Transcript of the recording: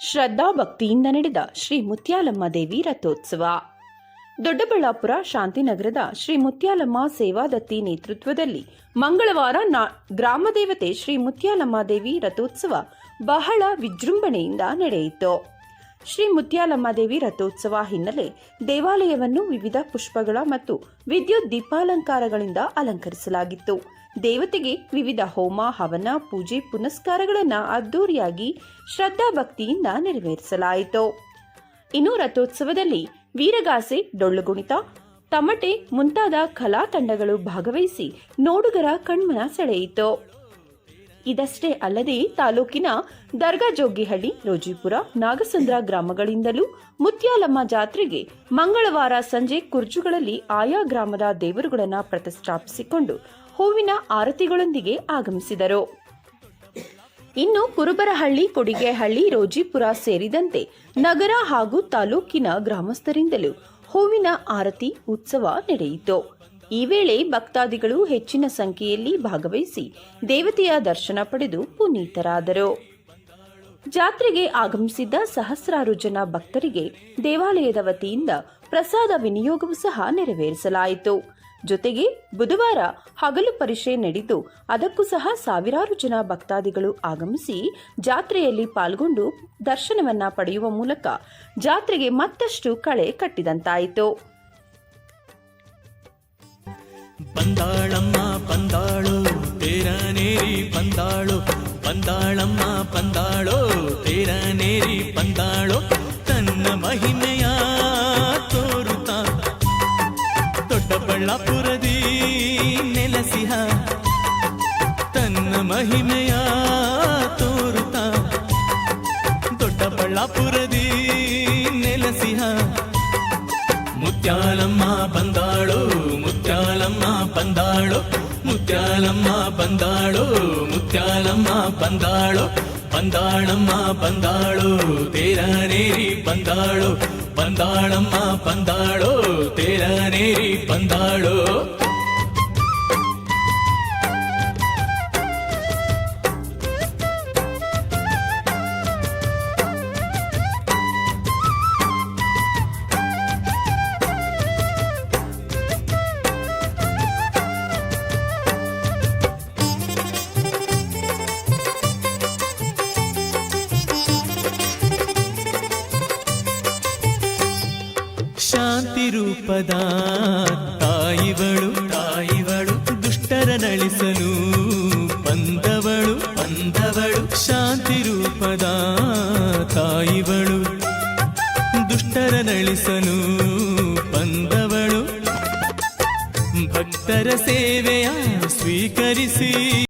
ಶ್ರದ್ಧಾ ಭಕ್ತಿಯಿಂದ ನಡೆದ ಶ್ರೀ ಮುತ್ಯಾಲಮ್ಮ ದೇವಿ ರಥೋತ್ಸವ. ದೊಡ್ಡಬಳ್ಳಾಪುರ ಶಾಂತಿನಗರದ ಶ್ರೀ ಮುತ್ಯಾಲಮ್ಮ ಸೇವಾದತ್ತಿ ನೇತೃತ್ವದಲ್ಲಿ ಮಂಗಳವಾರ ಗ್ರಾಮ ದೇವತೆ ಶ್ರೀ ಮುತ್ಯಾಲಮ್ಮ ದೇವಿ ರಥೋತ್ಸವ ಬಹಳ ವಿಜೃಂಭಣೆಯಿಂದ ನಡೆಯಿತು. ಶ್ರೀ ಮುತ್ಯಾಲಮ್ಮ ದೇವಿ ರಥೋತ್ಸವ ಹಿನ್ನೆಲೆ ದೇವಾಲಯವನ್ನು ವಿವಿಧ ಪುಷ್ಪಗಳ ಮತ್ತು ವಿದ್ಯುತ್ ದೀಪಾಲಂಕಾರಗಳಿಂದ ಅಲಂಕರಿಸಲಾಗಿತ್ತು. ದೇವತೆಗೆ ವಿವಿಧ ಹೋಮ, ಹವನ, ಪೂಜೆ, ಪುನಸ್ಕಾರಗಳನ್ನು ಅದ್ದೂರಿಯಾಗಿ ಶ್ರದ್ಧಾ ಭಕ್ತಿಯಿಂದ ನೆರವೇರಿಸಲಾಯಿತು. ಇನ್ನು ರಥೋತ್ಸವದಲ್ಲಿ ವೀರಗಾಸೆ, ಡೊಳ್ಳುಗುಣಿತ, ತಮಟೆ ಮುಂತಾದ ಕಲಾ ತಂಡಗಳು ಭಾಗವಹಿಸಿ ನೋಡುಗರ ಕಣ್ಮನ ಸೆಳೆಯಿತು. ಇದಷ್ಟೇ ಅಲ್ಲದೆ ತಾಲೂಕಿನ ದರ್ಗಾಜೋಗಿಹಳ್ಳಿ, ರೋಜಿಪುರ, ನಾಗಸಂದ್ರ ಗ್ರಾಮಗಳಿಂದಲೂ ಮುತ್ಯಾಲಮ್ಮ ಜಾತ್ರೆಗೆ ಮಂಗಳವಾರ ಸಂಜೆ ಕುರ್ಚುಗಳಲ್ಲಿ ಆಯಾ ಗ್ರಾಮದ ದೇವರುಗಳನ್ನು ಪ್ರತಿಷ್ಠಾಪಿಸಿಕೊಂಡು ಹೂವಿನ ಆರತಿಗಳೊಂದಿಗೆ ಆಗಮಿಸಿದರು. ಇನ್ನು ಕುರುಬರಹಳ್ಳಿ, ಕೊಡಿಗೆಹಳ್ಳಿ, ರೋಜಿಪುರ ಸೇರಿದಂತೆ ನಗರ ಹಾಗೂ ತಾಲೂಕಿನ ಗ್ರಾಮಸ್ಥರಿಂದಲೂ ಹೂವಿನ ಆರತಿ, ಉತ್ಸವ ನಡೆಯಿತು. ಈ ವೇಳೆ ಭಕ್ತಾದಿಗಳು ಹೆಚ್ಚಿನ ಸಂಖ್ಯೆಯಲ್ಲಿ ಭಾಗವಹಿಸಿ ದೇವತೆಯ ದರ್ಶನ ಪಡೆದು ಪುನೀತರಾದರು. ಜಾತ್ರೆಗೆ ಆಗಮಿಸಿದ್ದ ಸಹಸ್ರಾರು ಜನ ಭಕ್ತರಿಗೆ ದೇವಾಲಯದ ವತಿಯಿಂದ ಪ್ರಸಾದ ವಿನಿಯೋಗವೂ ಸಹ ನೆರವೇರಿಸಲಾಯಿತು. ಜೊತೆಗೆ ಬುಧವಾರ ಹಗಲು ಪರಿಷೆ ನಡೆದು ಅದಕ್ಕೂ ಸಹ ಸಾವಿರಾರು ಜನ ಭಕ್ತಾದಿಗಳು ಆಗಮಿಸಿ ಜಾತ್ರೆಯಲ್ಲಿ ಪಾಲ್ಗೊಂಡು ದರ್ಶನವನ್ನ ಪಡೆಯುವ ಮೂಲಕ ಜಾತ್ರೆಗೆ ಮತ್ತಷ್ಟು ಕಳೆ ಕಟ್ಟಿದಂತಾಯಿತು. ಪಂದಾಳಮ್ಮ ಪಂದಾಳು ತೇರ ನೇರಿ ಪಂದಾಳು ಪಂದಾಳಮ್ಮ ಪಂದಾಳೋ ತೇರ ನೇರಿ ಪಂದಾಳೋ ತನ್ನ ಮಹಿಮೆಯ ತೋರುತ್ತ ದೊಡ್ಡಬಳ್ಳಾಪುರದಿ ನೆಲಸಿಹ ತನ್ನ ಮಹಿಮೆಯ ತೋರುತ್ತ ದೊಡ್ಡಬಳ್ಳಾಪುರದಿ ನೆಲಸಿಹ ಮುತ್ಯಾಲಮ್ಮ ಬಂದಾಳು ముత్యాలమ్మ పందాళో ముత్యాలమ్మ పందాళో ముత్యాలమ్మ పందాళో పందాళమ్మ పందాళో తేరానేరి పందాళో పందాళమ్మ పందాళో తేరానేరి పందాళో. ಶಾಂತಿ ರೂಪದ ತಾಯಿವಳು ತಾಯಿವಳು ದುಷ್ಟರ ನಳಿಸಲು ಬಂದವಳು ಬಂದವಳು ಶಾಂತಿ ರೂಪದ ತಾಯಿವಳು ದುಷ್ಟರ ನಳಿಸಲು ಬಂದವಳು. ಭಕ್ತರ ಸೇವೆಯ ಸ್ವೀಕರಿಸಿ